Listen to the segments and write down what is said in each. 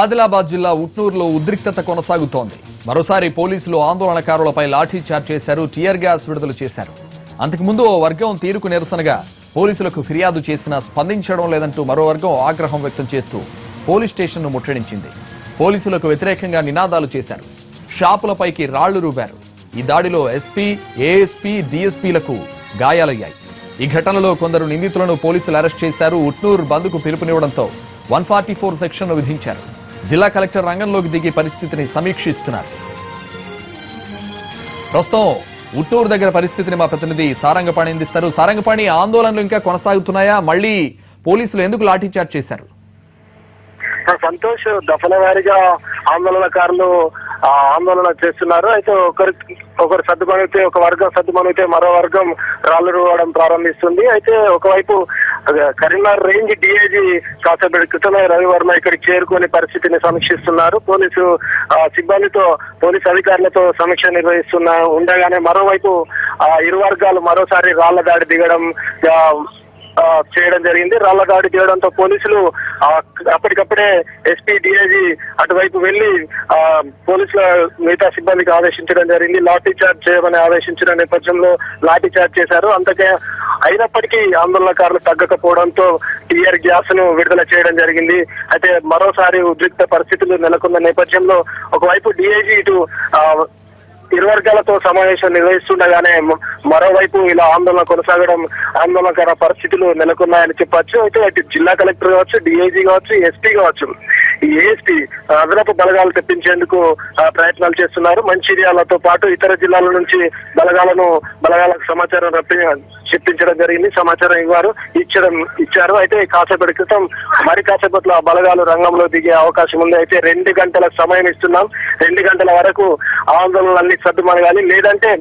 ఆదిలాబాద్ జిల్లా ఉట్నూరులో ఉద్రిక్తత కొనసాగుతోంది. మరోసారి పోలీసులు ఆందోళనకారులపై లాఠీచార్జ్ చేశారు టియర్ గ్యాస్ విడుదల చేశారు. అంతకుముందు ఓ వర్గం తీరుకు నిరసనగా పోలీసులకు ఫిర్యాదు చేసినా స్పందించడం లేదంటూ మరో వర్గం ఆగ్రహం వ్యక్తం చేస్తూ పోలీస్ స్టేషన్ను ముట్టడించింది. పోలీసులకు వ్యతిరేకంగా నినాదాలు చేశారు. షాపులపైకి రాళ్ళు రూపారు ఈ దాడిలో ఎస్పీ ఏఎస్పీ డిఎస్పీలకు గాయాలయ్యాయి. ఈ ఘటనలో కొందరు నిందితులను పోలీసులు అరెస్ట్ చేశారు. ఉట్నూరు బంద్కు పిలుపునివ్వడంతో వన్ ఫార్టీ ఫోర్ సెక్షన్ను విధించారు. జిల్లా కలెక్టర్ రంగంలోకి దిగి పరిస్థితిని సమీక్షిస్తున్నారు. ప్రస్తుతం ఉట్టూరు దగ్గర పరిస్థితిని మా ప్రతినిధి సారంగపాణి అందిస్తారు. సారంగపాణి ఆందోళనలు ఇంకా కొనసాగుతున్నాయా? మళ్ళీ పోలీసులు ఎందుకు లాఠీచార్జ్ చేశారు? సంతోష్ దఫల వారిగా ఆందోళనకారులు ఆందోళన చేస్తున్నారు. అయితే ఒకరి ఒకరు సర్దుమణితే ఒక వర్గం సర్దుమణితే మరో వర్గం రాళ్ళు రువ్వడం ప్రారంభిస్తుంది. అయితే ఒకవైపు కరీంనగర్ రేంజ్ డిఐజీ కాసేపటి క్రితమే రవివర్మ ఇక్కడికి చేరుకొని పరిస్థితిని సమీక్షిస్తున్నారు. పోలీసు ఆ, సిబ్బందితో పోలీసు అధికారులతో సమీక్ష నిర్వహిస్తున్న ఉండగానే మరోవైపు ఆ ఇరు వర్గాలు మరోసారి రాళ్ళ దాడి దిగడం చేయడం జరిగింది. రాళ్ళ దాడి చేయడంతో పోలీసులు అప్పటికప్పుడే ఎస్పీ డిఐజీ అటువైపు వెళ్ళి ఆ, పోలీసుల మిగతా సిబ్బందికి ఆదేశించడం జరిగింది. లాఠీ చార్జ్ చేయమని ఆదేశించిన నేపథ్యంలో లాఠీ చార్జ్ చేశారు. అంతకే అయినప్పటికీ ఆందోళనకారులు తగ్గకపోవడంతో టీఆర్ గ్యాస్ను విడుదల చేయడం జరిగింది. అయితే మరోసారి ఉద్రిక్త పరిస్థితులు నెలకొన్న నేపథ్యంలో ఒకవైపు డిఐజీ ఇటు ఇరువర్గాలతో సమావేశం నిర్వహిస్తుండగానే మరోవైపు ఇలా ఆందోళన కొనసాగడం ఆందోళనకర పరిస్థితులు నెలకొన్నాయని చెప్పొచ్చు. అయితే అటు జిల్లా కలెక్టర్ కావచ్చు డిఐజీ కావచ్చు ఎస్పీ కావచ్చు. ఏఎస్పీ అదనపు బలగాలు తెప్పించేందుకు ప్రయత్నాలు చేస్తున్నారు. మంచిర్యాలతో పాటు ఇతర జిల్లాల నుంచి బలగాలను బలగాలకు సమాచారం రప్పి చెప్పించడం జరిగింది. సమాచారం ఇవ్వారు ఇచ్చడం ఇచ్చారు. అయితే కాసేపటి క్రితం మరి కాసేపట్లో ఆ బలగాలు రంగంలో దిగే అవకాశం ఉంది. అయితే రెండు గంటల సమయం ఇస్తున్నాం. రెండు గంటల వరకు ఆందోళనలన్నీ సర్దుమనగాలి లేదంటే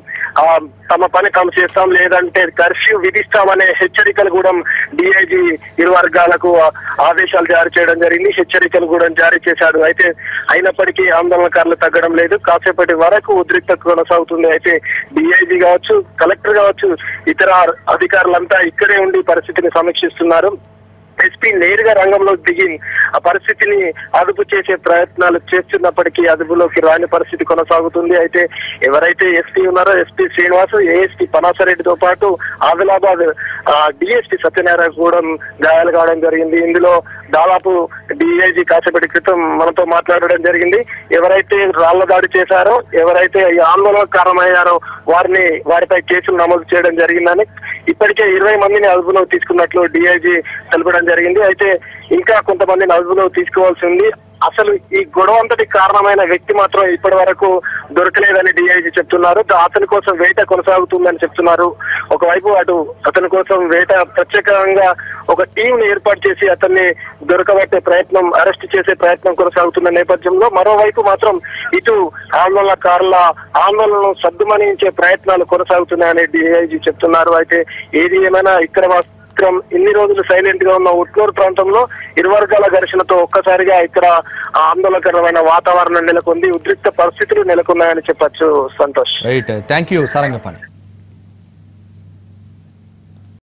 తమ పని తాము చేస్తాం లేదంటే కర్ఫ్యూ విధిస్తామనే హెచ్చరికలు కూడా డిఐజీ ఇరు వర్గాలకు ఆదేశాలు జారీ చేయడం జరిగింది. హెచ్చరికలు కూడా జారీ చేశాడు అయితే అయినప్పటికీ ఆందోళనకారులు తగ్గడం లేదు. కాసేపటి వరకు ఉద్రిక్తత కొనసాగుతుంది. అయితే డిఐజీ కావచ్చు కలెక్టర్ కావచ్చు ఇతర అధికారులంతా ఇక్కడే ఉండి పరిస్థితిని సమీక్షిస్తున్నారు. ఎస్పీ నేరుగా రంగంలో దిగి ఆ పరిస్థితిని అదుపు చేసే ప్రయత్నాలు చేస్తున్నప్పటికీ అదుపులోకి రాని పరిస్థితి కొనసాగుతుంది. అయితే ఎవరైతే ఎస్పీ ఉన్నారో ఎస్పీ శ్రీనివాస్ ఏఎస్పీ పనాసరెడ్డితో పాటు ఆదిలాబాద్ డిఎస్పీ సత్యనారాయణ కూడా గాయాలు కావడం జరిగింది. ఇందులో దాదాపు డిఐజీ కాసేపటి క్రితం మనతో మాట్లాడడం జరిగింది. ఎవరైతే రాళ్ళ దాడి చేశారో ఎవరైతే ఈ ఆందోళన కారణమయ్యారో వారిని వారిపై కేసులు నమోదు చేయడం జరిగిందని ఇప్పటికే ఇరవై మందిని అదుపులో తీసుకున్నట్లు డిఐజీ తెలపడం జరిగింది. అయితే ఇంకా కొంతమందిని అదుపులో తీసుకోవాల్సి ఉంది. అసలు ఈ గొడవ అంతటి కారణమైన వ్యక్తి మాత్రం ఇప్పటి వరకు దొరకలేదని డిఐజీ చెప్తున్నారు. అతని కోసం వేట కొనసాగుతుందని చెప్తున్నారు. ఒకవైపు అటు అతని కోసం వేట ప్రత్యేకంగా ఒక టీంని ఏర్పాటు చేసి అతన్ని దొరకబట్టే ప్రయత్నం అరెస్ట్ చేసే ప్రయత్నం కొనసాగుతున్న నేపథ్యంలో మరోవైపు మాత్రం ఇటు ఆందోళనకారుల ఆందోళనను సద్దుమణించే ప్రయత్నాలు కొనసాగుతున్నాయని డిఐజీ చెప్తున్నారు. అయితే ఏది ఏమైనా ఇక్కడ మాత్రం ఇన్ని రోజులు సైలెంట్గా ఉన్న ఉట్నూరు ప్రాంతంలో ఇరు వర్గాల ఘర్షణతో ఒక్కసారిగా ఇక్కడ ఆందోళనకరమైన వాతావరణం నెలకొంది. ఉద్రిక్త పరిస్థితులు నెలకొన్నాయని చెప్పొచ్చు Santosh. Right thank you Sarangapani